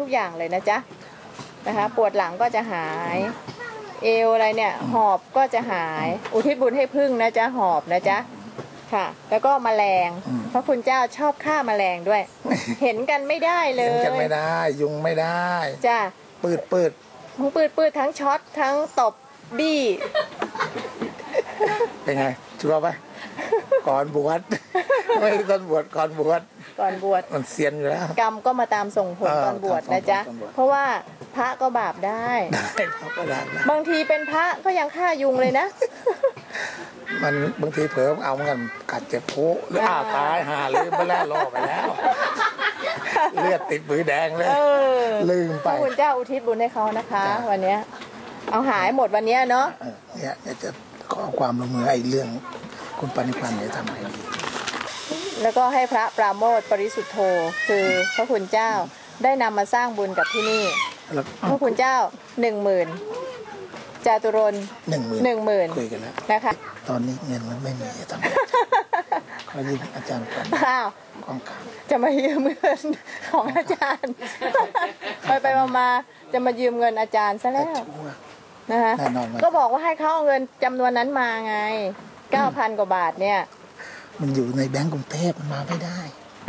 ทุกอย่างเลยนะจ๊ะนะคะปวดหลังก็จะหาย เอวอะไรเนี่ยหอบก็จะหาย อุทิศบุญให้พึ่งนะจ๊ะหอบนะจ๊ะค่ะ แล้วก็แมลงอืมเพราะคุณเจ้าชอบฆ่าแมลงด้วย เห็นกันไม่ได้เลเห็นยกันไม่ได้ ยุงไม่ได้จ้ะปืดปืดทั้งปืดปืดทั้งช็อตทั้งตบบี้เป็นไงชัวร์ปะก่อนบวช ไม่ได้ตอนบวชก่อนบวชก่อนบวชมันเซียนอยู่แล้วกรรมก็มาตามส่งผลเออตอนบวชตามส่งนะจ๊ะผลตอนบวชเพราะว่าพระก็บาปได้ได้ครับก็ได้นะบางทีเป็นพระก็ยังฆ่ายุงเลยนะ มันบางทีเผลอเอาเหมือนกันกัดเจ็บโค้หรืออ้าวตายหาเลยไปแล้วล่อไปแล้วเลือดติดมือแดงเลยเออลืมพไประคุณเจ้าอุทิศบุญให้เขานะคะจ้ะวันเนี้ย เอาหายหมดวันเนี้ยเนาะเออเนี่ยเดี๋ยวจะขอความร่วมมือไอ้เรื่องคุณปณิพันธ์จะทำให้ดี แล้วก็ให้พระปราโมทปริสุทธโธ คือพระคุณเจ้าได้นำมาสร้างบุญกับที่นี่แล้วพระคุณเจ้าหนึ่งหมื่นจาตุรนหนึ่งหมื่นหนึ่งหมื่นคุยกันแล้วนะคะ ตอนนี้เงินมันไม่มีจะทำไงขอยืมอาจารย์ก่อนอ้าวกองกลางจะมายืมเงินของอาจารย์ ไปไปมามาจะมายืมเงินอาจารย์ซะแต่แล้วชัวร์นะคะแน่นอนว่าก็บอกว่าให้เขาเอาเงินจำนวนนั้นมาไงเก้าพันกว่าบาทเนี่ย มันอยู่ในแบงก์กรุงเทพมันมาไม่ได้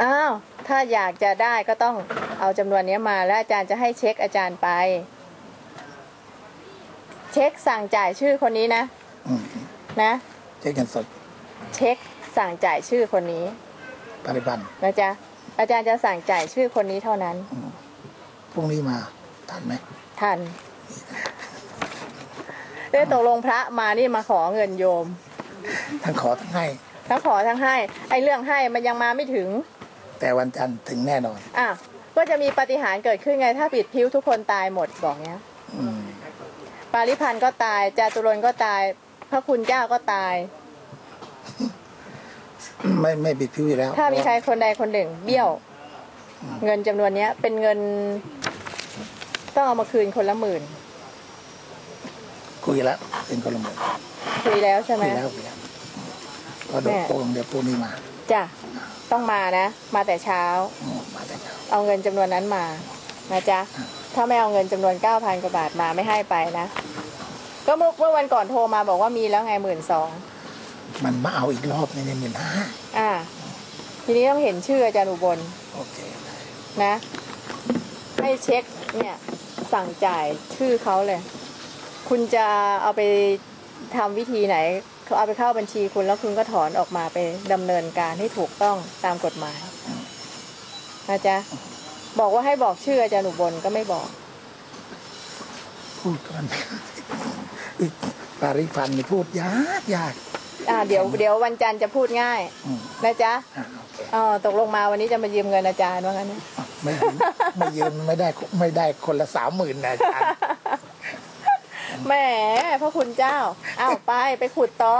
อ้าวถ้าอยากจะได้ก็ต้องเอาจำนวนนี้มาแล้วอาจารย์จะให้เช็คอาจารย์ไป เช็คสั่งจ่ายชื่อคนนี้นะอืมนะใช้เงินสด เช็คสั่งจ่ายชื่อคนนี้ปฏิบัตินะจ๊ะอาจารย์จะสั่งจ่ายชื่อคนนี้เท่านั้นพรุ่งนี้มาทันไหมทันเรื่องตกลงพระมานี่มาขอเงินโยมทั้งขอทั้งให้ ทั้งขอทั้งให้ ไอ้เรื่องให้มันยังมาไม่ถึง แต่วันจันทร์ถึงแน่นอนอะก็จะมีปาฏิหารย์เกิดขึ้นไง ถ้าปิดพิ้วทุกคนตายหมดบอกเนี้ยอืมปาริพันธ์ก็ตาย จาตุรนต์ก็ตาย พระคุณเจ้าก็ตาย ไม่ไม่บิดพิ้วอยู่แล้ว ถ้ามีใครคนใดคนหนึ่ง เบี้ยว เงินจำนวนเนี้ย เป็นเงิน ต้องเอามาคืนคนละหมื่นคุยแล้วเป็นคนละหมื่นคุยแล้วใช่ไหมคุยแล้วคุยแล้ว ก็โดดแม่โป่งเดี๋ยวพรุ่งนี้มาจ้ะต้องมานะ มาแต่เช้าอืมมาแต่เช้า เอาเงินจำนวนนั้นมานะจ๊ะถ้าไม่เอาเงินจำนวนเก้าพันกว่าบาทมาไม่ให้ไปนะก็เมื่อเมื่อวันก่อนโทรมาบอกว่ามีแล้วไงหมื่นสองมันมาเอาอีกรอบในในหมื่นห้าอ่า ทีนี้ต้องเห็นชื่ออาจารย์อุบลโอเคนะ ให้เช็คเนี่ยสั่งจ่ายชื่อเขาเลย คุณจะเอาไปทำวิธีไหน เขาเอาไปเข้าบัญชีคุณแล้วคุณก็ถอนออกมาไปดำเนินการให้ถูกต้องตามกฎหมายนะจ๊ะบอกว่าให้บอกชื่ออาจารย์อุบลก็ไม่บอก พูดกันปาริพันธ์นี่พูดยากยากอ่าเดี๋ยวเดี๋ยววันจันทร์จะพูดง่ายอืมนะจ๊ะอะโอเคอ๋อตกลงมาวันนี้จะมายืมเงินอาจารย์ว่างั้นนะอะไม่ไม่ยืมไม่ได้ไม่ได้คนละสามหมื่นนะอาจารย์ แหมพระคุณเจ้าอ้าวไปไปขุดต่อ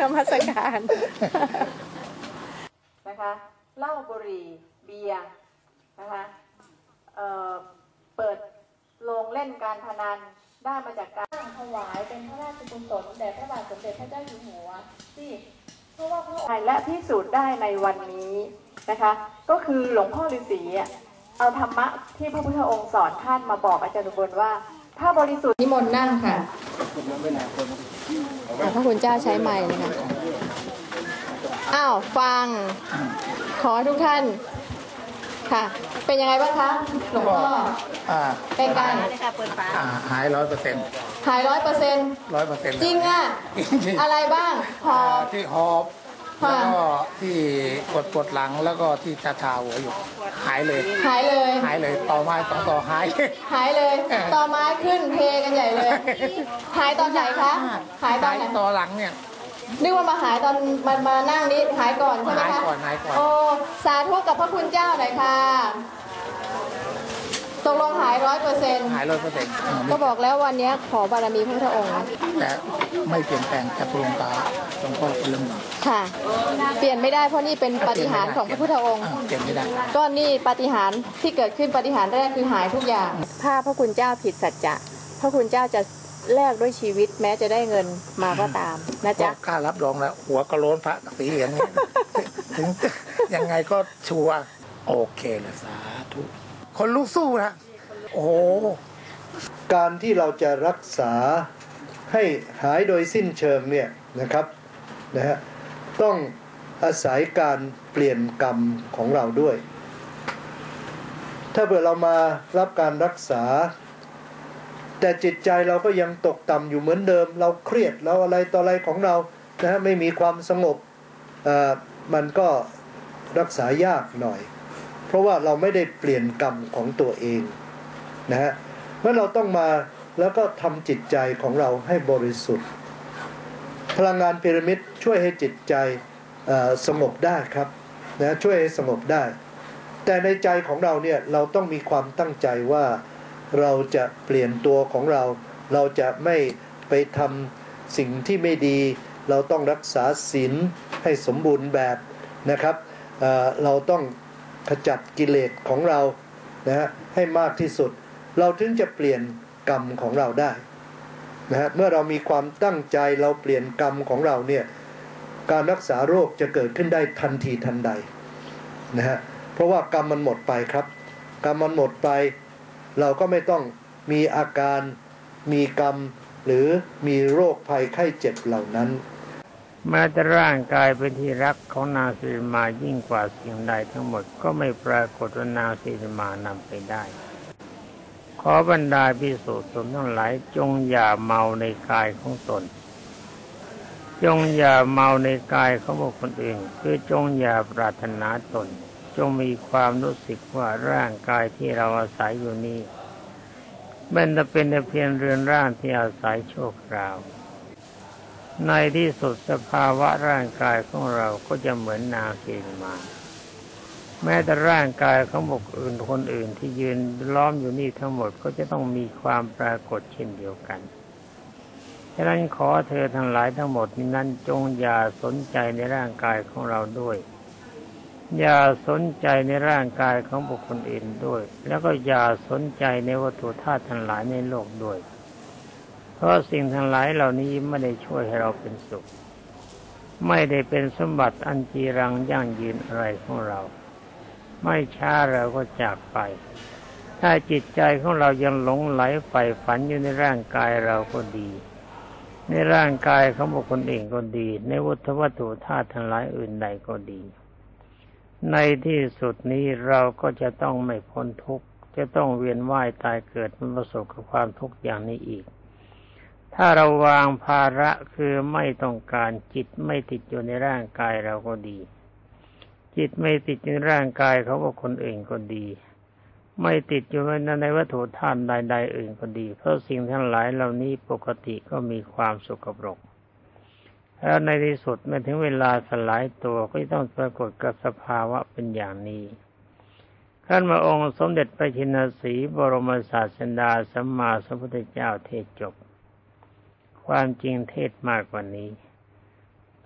นมัสการนะคะเหล้าบุหรี่เบียร์นะคะเอ่อเปิดโรงเล่นการพนันได้มาจากการถวายเป็นพระราชกุศลแด่พระบาทสมเด็จพระเจ้าอยู่หัวที่เพราะว่าพระองค์และพิสูจน์ได้ในวันนี้นะคะ ก็คือหลวงพ่อฤาษีอะเอาธรรมะที่พระพุทธองค์สอนท่านมาบอกอาจารย์อุบลว่า ถ้าบริสุทธิ์นิมนต์นั่งค่ะอะพระคุณเจ้าใช้ไม้เลยค่ะอ้าวฟัง ขอทุกท่านค่ะ เป็นยังไงบ้างคะหลวงพ่ออ่าเป็นการอ่าหายร้อยเปอร์เซ็นต์หายร้อยเปอร์เซ็นต์ร้อยเปอร์เซ็นต์จริงอะ อะไรบ้างหออ่าบที่หอบค่ะ แล้วก็ที่ปวดปวดหลังแล้วก็ที่ชาชาหัวอยู่ หายเลยหายเลยหายเลยต่อไม้สองต่อหายหายเลยต่อไม้ขึ้นเพกันใหญ่เลย หายตอนไหนคะหายตอนไหนต่อหลังเนี่ยนึกว่ามาหายตอนมามานั่งนี้หายก่อนใช่ไหมหายคะก่อนหายก่อนโอ้สาธุกับพระคุณเจ้าหน่อยค่ะ ตกลงหายร้อยเปอร์เซ็นต์หายร้อยเปอร์เซ็นต์ก็บอกแล้ววันเนี้ยขอบารมีพระพุทธองค์นะแต่ไม่เปลี่ยนแปลงจากตุลงตาหลวงพ่อคนละหนึ่งค่ะ เปลี่ยนไม่ได้เพราะนี่เป็นปาฏิหาริย์ของพระพุทธองค์าเปลี่ยนไม่ได้ ก็นี่ปาฏิหาริย์ที่เกิดขึ้นปาฏิหาริย์แรกคือหายทุกอย่าง ถ้าพระคุณเจ้าผิดสัจจะพระคุณเจ้าจะแลกด้วยชีวิตแม้จะได้เงินมาก็ตามนะก็จ๊ะกล้ารับรองแล้ว หัวกระโหลนพระสีเหลืองเนี่ยถึงยังไงก็ชัวร์โอเคเลยสาธุ คนลุกสู้นะโอ้โหการที่เราจะรักษาให้หายโดยสิ้นเชิงเนี่ยนะครับนะฮะต้องอาศัยการเปลี่ยนกรรมของเราด้วย ถ้าเผื่อเรามารับการรักษา แต่จิตใจเราก็ยังตกต่ำอยู่เหมือนเดิม เราเครียดเราอะไรต่ออะไรของเรานะฮะไม่มีความสงบเอ่อมันก็รักษายากหน่อย เพราะว่าเราไม่ได้เปลี่ยนกรรมของตัวเองนะฮะเมื่อเราต้องมาแล้วก็ทำจิตใจของเราให้บริสุทธิ์ พลังงานพีระมิดช่วยให้จิตใจสงบได้ครับนะช่วยให้สงบได้ แต่ในใจของเราเนี่ยเราต้องมีความตั้งใจว่าเราจะเปลี่ยนตัวของเรา เราจะไม่ไปทำสิ่งที่ไม่ดี เราต้องรักษาศีลให้สมบูรณ์แบบนะครับเเราต้อง ขจัดกิเลสของเรานะฮะให้มากที่สุด เราถึงจะเปลี่ยนกรรมของเราได้นะฮะเมื่อเรามีความตั้งใจเราเปลี่ยนกรรมของเราเนี่ยการรักษาโรคจะเกิดขึ้นได้ทันทีทันใดนะฮะเพราะว่ากรรมมันหมดไปครับ กรรมมันหมดไป เราก็ไม่ต้องมีอาการมีกรรมหรือมีโรคภัยไข้เจ็บเหล่านั้น แม้แต่ร่างกายเป็นที่รักของนางสิริมายิ่งกว่าสิ่งใดทั้งหมดก็ไม่ปรากฏว่านางสิริมานำไปได้ ขอบรรดาพิสุสงฆ์ทั้งหลายจงอย่าเมาในกายของตน จงอย่าเมาในกายของบุคคลอื่นคือจงอย่าปรารถนาตน จงมีความรู้สึกว่าร่างกายที่เราอาศัยอยู่นี้มันจะเป็นแต่เพียงเรือนร่างที่อาศัยโชคราว ในที่สุดสภาวะร่างกายของเราก็จะเหมือนนางสีมา แม้แต่ร่างกายของบุคคลคนอื่นที่ยืนล้อมอยู่นี่ทั้งหมดก็จะต้องมีความปรากฏเช่นเดียวกันฉะนั้นขอเธอทั้งหลายทั้งหมดนั้นจงอย่าสนใจในร่างกายของเราด้วย อย่าสนใจในร่างกายของบุคคลอื่นด้วย แล้วก็อย่าสนใจในวัตถุธาตุทั้งหลายในโลกด้วย เพราะสิ่งทั้งหลายเหล่านี้ไม่ได้ช่วยให้เราเป็นสุข ไม่ได้เป็นสมบัติอันจีรังยั่งยืนอะไรของเรา ไม่ช้าเราก็จากไป ถ้าจิตใจของเรายังหลงไหลใฝ่ฝันอยู่ในร่างกายเราก็ดี ในร่างกายของบุคคลเองก็ดี ในวัตถุวัตถุธาตุทั้งหลายอื่นใดก็ดี ในที่สุดนี้เราก็จะต้องไม่พ้นทุกข์จะต้องเวียนว่ายตายเกิดมันประสบกับความทุกข์อย่างนี้อีก ถ้าเราวางภาระคือไม่ต้องการจิตไม่ติดอยู่ในร่างกายเราก็ดี จิตไม่ติดอยู่ในร่างกายเขาก็คนอื่นก็ดี ไม่ติดอยู่ในวัตถุธาตุใด ๆ อื่นก็ดี เพราะสิ่งทั้งหลายเหล่านี้ปกติก็มีความสุขปรกแล้วในที่สุดเมื่อถึงเวลาสลายตัวก็ต้องปรากฏกับสภาวะเป็นอย่างนี้ขั้นมาองค์สมเด็จพระชินสีบรมศาสดาสัมมาสัมพุทธเจ้าเทศจบ ความจริงเทศมากกว่านี้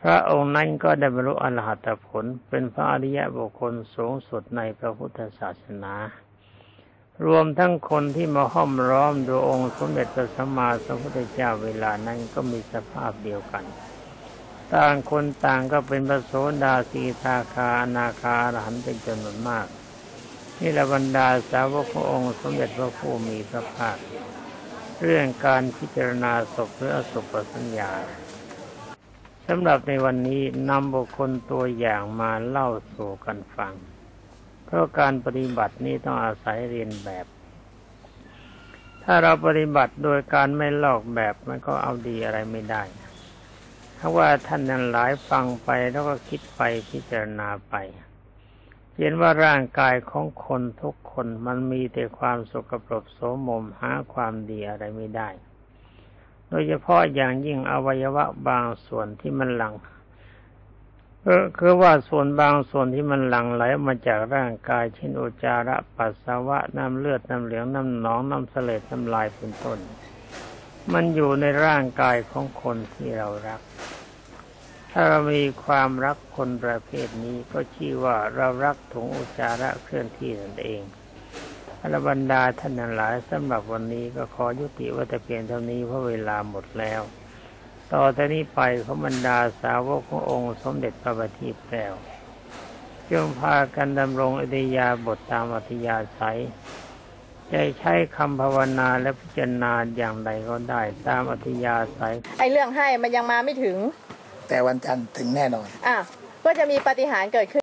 พระองค์นั้นก็ได้บรรลุอรหัตผล เป็นพระอริยบุคคลสูงสุดในพระพุทธศาสนา รวมทั้งคนที่มาห้อมล้อมดูองค์สมเด็จพระสัมมาสัมพุทธเจ้าเวลานั้นก็มีสภาพเดียวกัน ต่างคนต่างก็เป็นพระโสดาสีทาคาอนาคาอรหันต์เป็นจำนวนมากนี่ละบรรดาสาวกขององค์สมเด็จพระผู้มีพระภาค เรื่องการพิจารณาศพหรืออสุปสัญญาสำหรับในวันนี้นำบุคคลตัวอย่างมาเล่าสู่กันฟัง เพราะการปฏิบัตินี้ต้องอาศัยเรียนแบบ ถ้าเราปฏิบัติโดยการไม่ลอกแบบมันก็เอาดีอะไรไม่ได้ถ้าว่าท่านนั้นหลายฟังไปแล้วก็คิดไปพิจารณาไป เห็นว่าร่างกายของคนทุกคนมันมีแต่ความสกปรกโสมมหาความดีอะไรไม่ได้ โดยเฉพาะอย่างยิ่งอวัยวะบางส่วนที่มันหลังเออคือว่าส่วนบางส่วนที่มันหลั่งไหลมาจากร่างกายเช่นอุจจาระปัสสาวะน้ำเลือดน้ำเหลืองน้ำหนองน้ำเสลดน้ำลายเป็นต้น มันอยู่ในร่างกายของคนที่เรารัก ถ้าเรามีความรักคนประเภทนี้ก็ชื่อว่าเรารักถุงอุจาระเคลื่อนที่นั่นเองอรบรรดาท่านหลายสำหรับวันนี้ก็ขอยุติว่าแต่เพียงเท่านี้เพราะเวลาหมดแล้ว ต่อแต่นี้ไปขอบรรดาสาวกขององค์สมเด็จพระบัณฑิตแล้วจงพากันดำรงอริยาบทตามอัธยาศัยจใช้คำภาวนาและพิจารณาอย่างใดก็ได้ตามอัธยาศัยไอ้เรื่องให้มันยังมาไม่ถึง แต่วันจันทร์ถึงแน่นอน อะก็จะมีปาฏิหารย์เกิดขึ้น